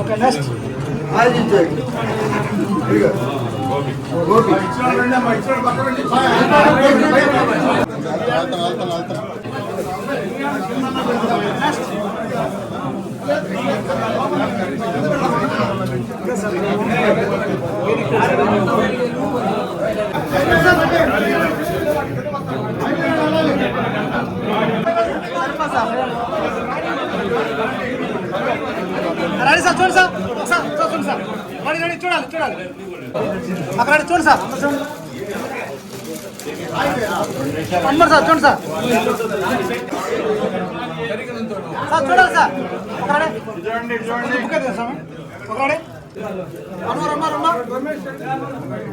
Okay next ready sir చూడండి sir sir sir చూడండి sir ready ready చూడాలి చూడాలి అక్కడ చూడండి సార్. చూడండి అమ్మర్ సార్ చూడండి సార్. సార్ చూడాలి సార్ ఒకడే బుక్ అయితే సార్ ఒకడే రమ్మ రమ్మ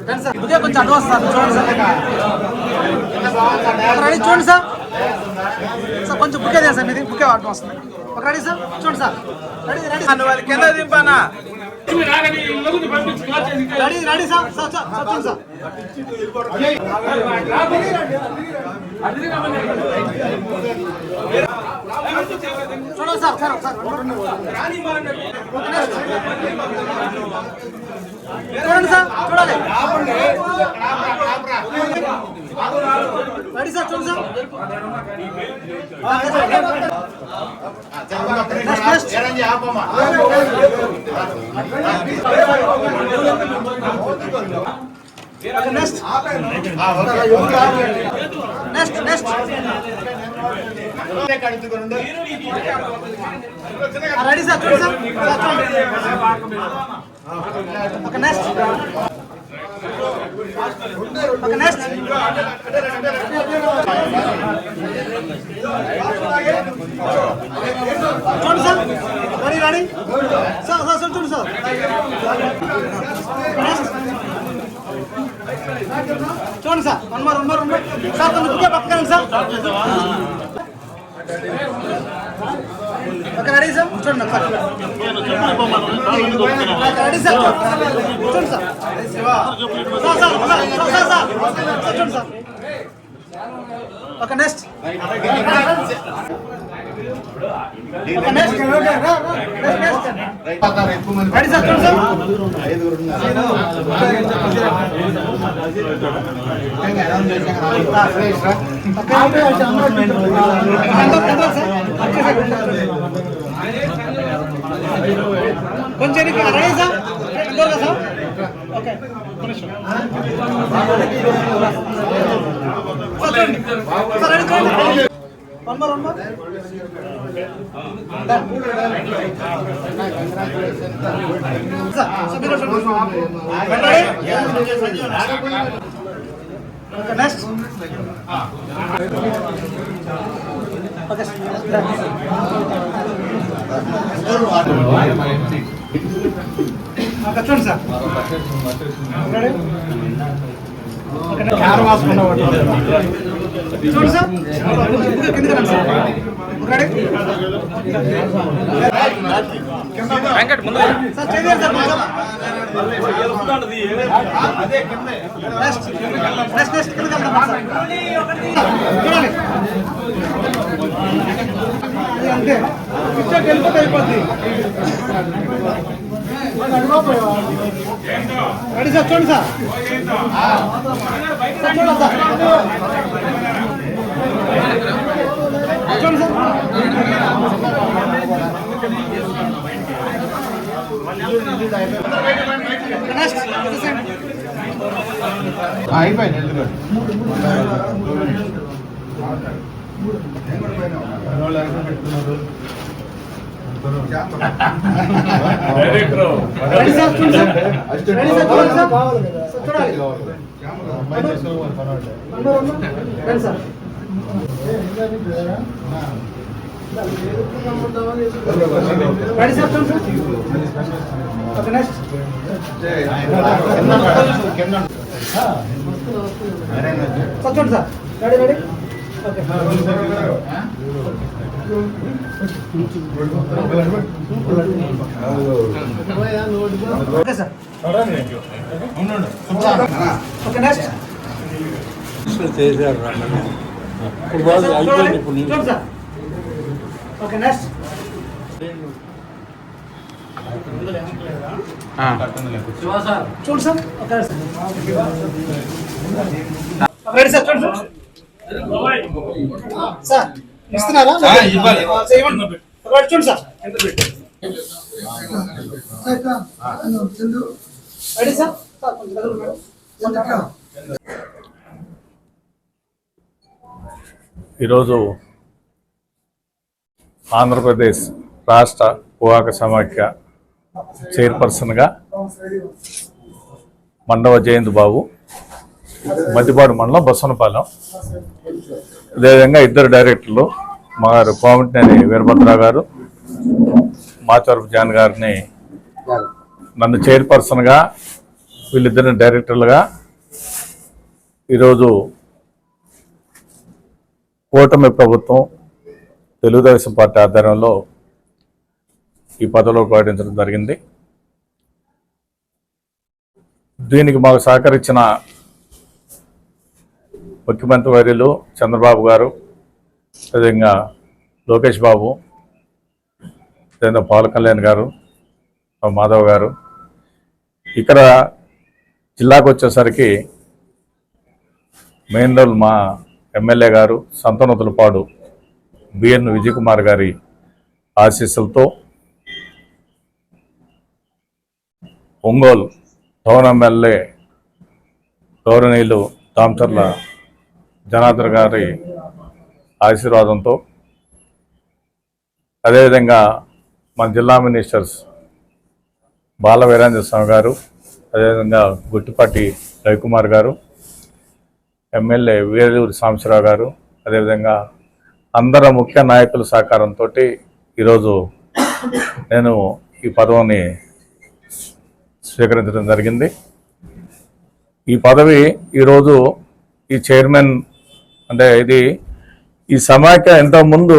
రండి సార్. ఇదే కొంచెం అడ్వాన్స్ సార్ చూడండి సార్. ఒక రెడీ చూడండి సార్. సార్ కొంచెం బుక్ అయితే సార్ మీది బుక్ అడ్వాన్స్ ఒక రెడీ సార్ చూడండి సార్. Ready ready. వాళ్ళు కింద దింపానా చూడండి సార్ సార్ సార్. చూడండి సార్ చూడాలి. రెడీ సార్ చూడండి sir. Next next next ready sir చూడండి సార్. సార్ చూడండి నెక్స్ట్ ఓకే నెక్స్ట్ చూడండి sir. Ready ready sir sir sir చూడండి సార్. చూడండి sir. One more one more one more sir కొంచెం sir. ఒక రెడీ సార్ కూర్చోండి sir ready sir కూర్చోండి sir కూర్చోండి సార్. ఒక next. Okay next next ready sir చూడండి సార్ కొంచెం రెడీ సార్ దూరగా సార్ ఓకే సార్ చూడండి సార్ రెడీ చూడండి one more one more sir next okay చూడండి సార్ వెంకట్ ముందు సార్ చేయండి సార్ నెక్స్ట్ నెక్స్ట్ చూడండి అంతే పిక్చర్ వెళ్ళిపోతే అయిపోద్ది రెడీ సార్ చూడండి సార్ సార్ చూడండి సార్ చూడండి సార్ నెక్స్ట్ అయిపోయింది ఎందుకు ready సార్ చూడండి సార్ రెడీ సార్ చూడండి సార్ సార్ చూడాలి అందరూ ఉన్నా? రండి సార్ రెడీ సార్ చూడండి సార్ ఓకే నెక్స్ట్ సార్ చూడండి sir ready ready okay sir okay next చేశారు ఇప్పుడు బాగా అయిపోయింది ఇప్పుడు నీళ్ళు. చూడండి sir okay next Sir sir ఇస్తున్నారా. Sir, ready sir. ఈరోజు ఆంధ్రప్రదేశ్ రాష్ట్ర పోవాక సమాఖ్య చైర్పర్సన్గా మండవ జయంత్ బాబు మద్దిపాడు మండలం బొమ్మనపాలెం అదేవిధంగా ఇద్దరు డైరెక్టర్లు మా గారు కోమటినేని వీరభద్రరావు గారు మాచవరపు జాన్ గారిని నన్ను చైర్పర్సన్గా వీళ్ళిద్దరిని డైరెక్టర్లుగా ఈరోజు కూటమి ప్రభుత్వం తెలుగుదేశం పార్టీ ఆధ్వర్యంలో ఈ పదవిలో ప్రకటించడం జరిగింది. దీనికి మాకు సహకరించిన ముఖ్యమంత్రి వర్యులు చంద్రబాబు గారు అదేవిధంగా లోకేష్ బాబు అదేవిధంగా పవన్ కళ్యాణ్ గారు మాధవ్ గారు. ఇక్కడ జిల్లాకు వచ్చేసరికి మెయిన్ రోల్ మా ఎమ్మెల్యే గారు సంతనతులపాడు బిఎన్ విజయ్ కుమార్ గారి ఆశీస్సులతో ఒంగోలు టౌన్ ఎమ్మెల్యే గౌరవనీయులు దామచర్ల జనార్దన్ గారి ఆశీర్వాదంతో. అదేవిధంగా మన జిల్లా మినిస్టర్స్ బాల వీరేంద్ర స్వామి గారు అదేవిధంగా గుట్టిపాటి రవికుమార్ గారు ఎమ్మెల్యే వేలూరి సాంబశివరావు గారు అదేవిధంగా అందరు ముఖ్య నాయకుల సహకారంతో ఈరోజు నేను ఈ పదవిని స్వీకరించడం జరిగింది. ఈ పదవి ఈరోజు ఈ చైర్మన్ అంటే ఇది ఈ సమాఖ్య ఇంతకుముందు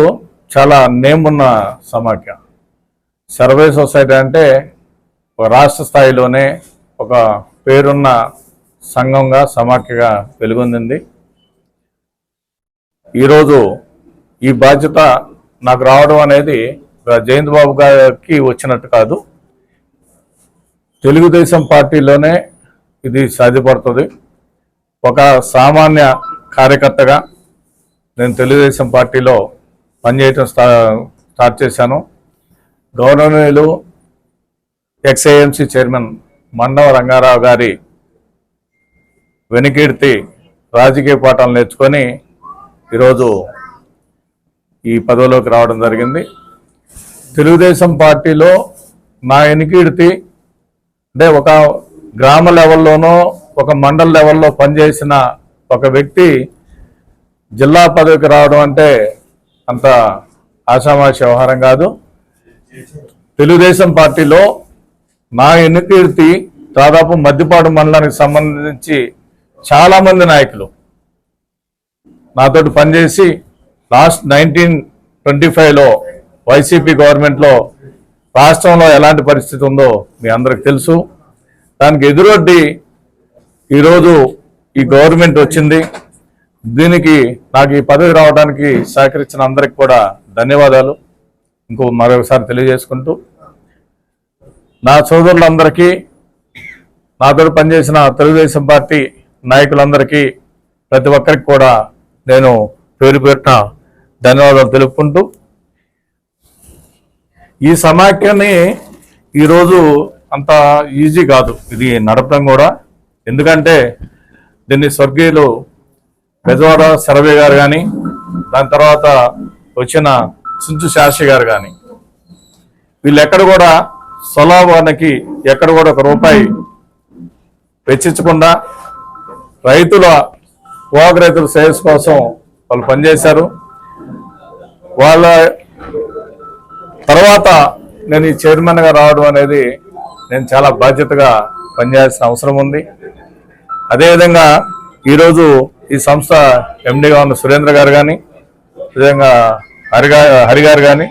చాలా నేమ్ ఉన్న సమాఖ్య. సర్వే సొసైటీ అంటే ఒక రాష్ట్ర స్థాయిలోనే ఒక పేరున్న సంఘంగా సమాఖ్యగా వెలుగొందింది. ఈరోజు ఈ బాధ్యత నాకు రావడం అనేది జయంత్ బాబు గారికి వచ్చినట్టు కాదు. తెలుగుదేశం పార్టీలోనే ఇది సాధ్యపడుతుంది. ఒక సామాన్య కార్యకర్తగా నేను తెలుగుదేశం పార్టీలో పనిచేయటం స్టా స్టార్ట్ చేశాను. గౌరవనీయులు ఎక్స్ఐఎంసీ చైర్మన్ మన్నవ రంగారావు గారి వెనుకీర్తి రాజకీయ పాఠాలు నేర్చుకొని ఈరోజు ఈ పదవిలోకి రావడం జరిగింది. తెలుగుదేశం పార్టీలో నా వెనుకీర్తి అంటే ఒక గ్రామ లెవెల్లోనో ఒక మండల లెవెల్లో పనిచేసిన ఒక వ్యక్తి జిల్లా పదవికి రావడం అంటే అంత ఆషామాషి వ్యవహారం కాదు. తెలుగుదేశం పార్టీలో నా ఎన్నికీర్తి దాదాపు మద్దిపాడు మండలానికి సంబంధించి చాలా మంది నాయకులు నాతోటి పనిచేసి లాస్ట్ నైన్టీన్ ట్వంటీ ఫైవ్లో వైసీపీ గవర్నమెంట్లో రాష్ట్రంలో ఎలాంటి పరిస్థితి ఉందో మీ అందరికి తెలుసు. దానికి ఎదురొడ్డి ఈరోజు ఈ గవర్నమెంట్ వచ్చింది. దీనికి నాకు ఈ పదవి రావడానికి సహకరించిన అందరికి కూడా ధన్యవాదాలు. ఇంకో మరొకసారి తెలియజేసుకుంటూ నా సోదరులందరికీ నాతో పనిచేసిన తెలుగుదేశం పార్టీ నాయకులందరికీ ప్రతి ఒక్కరికి కూడా నేను పేరు పేరున ధన్యవాదాలు తెలుపుకుంటూ ఈ సమాఖ్యని ఈరోజు అంత ఈజీ కాదు. ఇది నడపడం కూడా. ఎందుకంటే దీన్ని స్వర్గీయులు పెదవాడ సర్వే గారు కానీ దాని తర్వాత వచ్చిన సుంచు శాస్త్రి గారు కానీ వీళ్ళు ఎక్కడ కూడా సొలాభానికి ఎక్కడ కూడా ఒక రూపాయి వెచ్చించకుండా రైతుల పోగ రైతుల శ్రేయస్ కోసం వాళ్ళు పనిచేశారు. వాళ్ళ తర్వాత నేను ఈ చైర్మన్గా రావడం అనేది నేను చాలా బాధ్యతగా పనిచేయాల్సిన అవసరం ఉంది. అదేవిధంగా ఈరోజు ఈ సంస్థ ఎండిగా ఉన్న సురేంద్ర గారు కానీ విధంగా హరిగా హరి గారు కానీ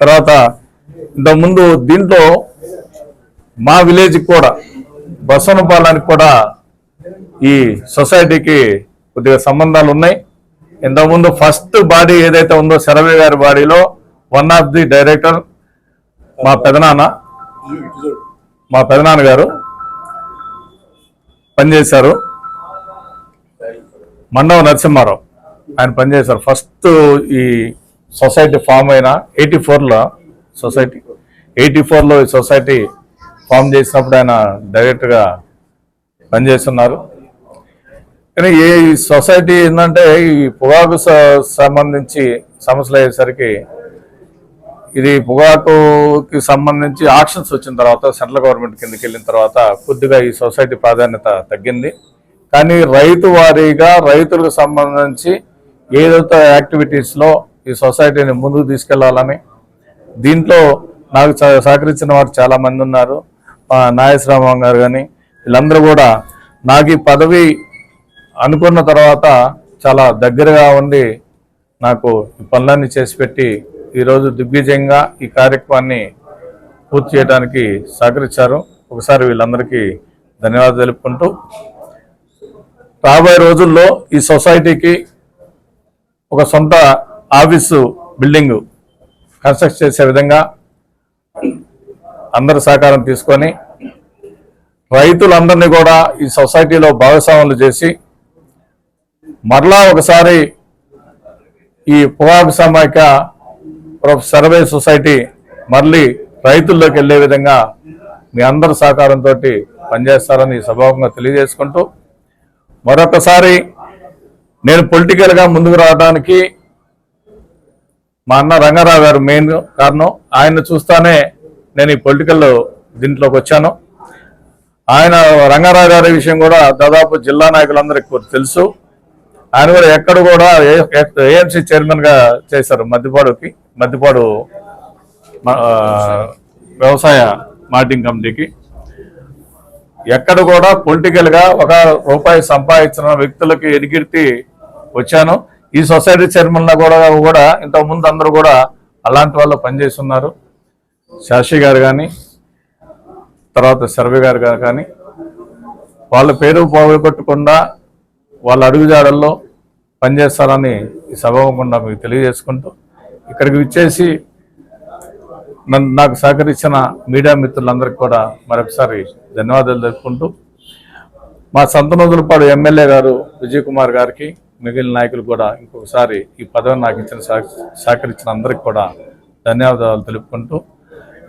తర్వాత ఇంతకుముందు దీంట్లో మా విలేజ్కి కూడా బసవనపాలెనికి కూడా ఈ సొసైటీకి కొద్దిగా సంబంధాలు ఉన్నాయి. ఇంతకుముందు ఫస్ట్ బాడీ ఏదైతే ఉందో శరవే గారి బాడీలో వన్ ఆఫ్ ది డైరెక్టర్ మా పెదనాన్న. మా పెదనాన్న గారు పనిచేశారు. మండవ నరసింహారావు ఆయన పనిచేశారు. ఫస్ట్ ఈ సొసైటీ ఫామ్ అయిన ఎయిటీ ఫోర్లో సొసైటీ ఎయిటీ ఫోర్లో ఈ సొసైటీ ఫామ్ చేసినప్పుడు ఆయన డైరెక్ట్గా పనిచేస్తున్నారు. కానీ ఏ ఈ సొసైటీ ఏంటంటే ఈ పొగాకు సంబంధించి సమస్యలు అయ్యేసరికి ఇది పొగాకుకి సంబంధించి ఆక్షన్స్ వచ్చిన తర్వాత సెంట్రల్ గవర్నమెంట్ కిందకి వెళ్ళిన తర్వాత కొద్దిగా ఈ సొసైటీ ప్రాధాన్యత తగ్గింది. కానీ రైతు వారీగా రైతులకు సంబంధించి ఏదైతే యాక్టివిటీస్లో ఈ సొసైటీని ముందుకు తీసుకెళ్ళాలని దీంట్లో నాకు సహ- సహకరించిన వారు చాలా మంది ఉన్నారు. మా నాగేశ్వరరావు గారు కానీ వీళ్ళందరూ కూడా నాకు ఈ పదవి అనుకున్న తర్వాత చాలా దగ్గరగా ఉండి నాకు ఈ పనులన్నీ చేసి పెట్టి ఈరోజు దిగ్విజయంగా ఈ కార్యక్రమాన్ని పూర్తి చేయడానికి సహకరించారు. ఒకసారి వీళ్ళందరికీ ధన్యవాదాలు తెలుపుకుంటూ రాబోయే రోజుల్లో ఈ సొసైటీకి ఒక సొంత ఆఫీసు బిల్డింగ్ కన్స్ట్రక్ట్ చేసే విధంగా అందరి సహకారం తీసుకొని రైతులందరినీ కూడా ఈ సొసైటీలో భాగస్వాములు చేసి మరలా ఒకసారి ఈ పొగాకు సమైక్య సర్వే సొసైటీ మళ్ళీ రైతుల్లోకి వెళ్ళే విధంగా మీ అందరి సహకారంతో పనిచేస్తారని స్వభావంగా తెలియజేసుకుంటూ మరొకసారి నేను పొలిటికల్గా ముందుకు రావడానికి మా అన్న రంగారావు గారు మెయిన్ కారణం. ఆయన చూస్తానే నేను ఈ పొలిటికల్ దీంట్లోకి వచ్చాను. ఆయన రంగారావు గారి విషయం కూడా దాదాపు జిల్లా నాయకులందరికీ తెలుసు. ఆయన కూడా ఎక్కడ కూడా ఏఎంసీ చైర్మన్గా చేశారు మద్దిపాడుకి. మద్దిపాడు వ్యవసాయ మార్టింగ్ కమిటీకి. ఎక్కడ కూడా పొలిటికల్గా ఒక రూపాయి సంపాదించిన వ్యక్తులకి ఎదిగిర్తి వచ్చాను. ఈ సొసైటీ చైర్మన్ కూడా కూడా ఇంతకు ముందు అందరూ కూడా అలాంటి వాళ్ళు పనిచేస్తున్నారు. శాషి గారు కానీ తర్వాత సర్వే గారు గారు కానీ వాళ్ళ పేరు పోగొట్టకుండా వాళ్ళ అడుగుజాడల్లో పనిచేస్తారని ఈ సభకుండా మీకు తెలియజేసుకుంటూ ఇక్కడికి విచ్చేసి నన్ను నాకు సహకరించిన మీడియా మిత్రులందరికీ కూడా మరొకసారి ధన్యవాదాలు తెలుపుకుంటూ మా సంతనోదులపాడు ఎమ్మెల్యే గారు విజయ్ కుమార్ గారికి మిగిలిన నాయకులు కూడా ఇంకొకసారి ఈ పదవిని నాకు ఇచ్చిన సహకరించిన అందరికి కూడా ధన్యవాదాలు తెలుపుకుంటూ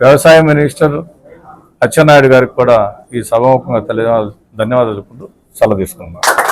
వ్యవసాయ మినిస్టర్ అచ్చెన్నాయుడు గారికి కూడా ఈ సభాముఖంగా తెలియ ధన్యవాదాలు తెలుపుకుంటూ సెలవు తీసుకున్నాను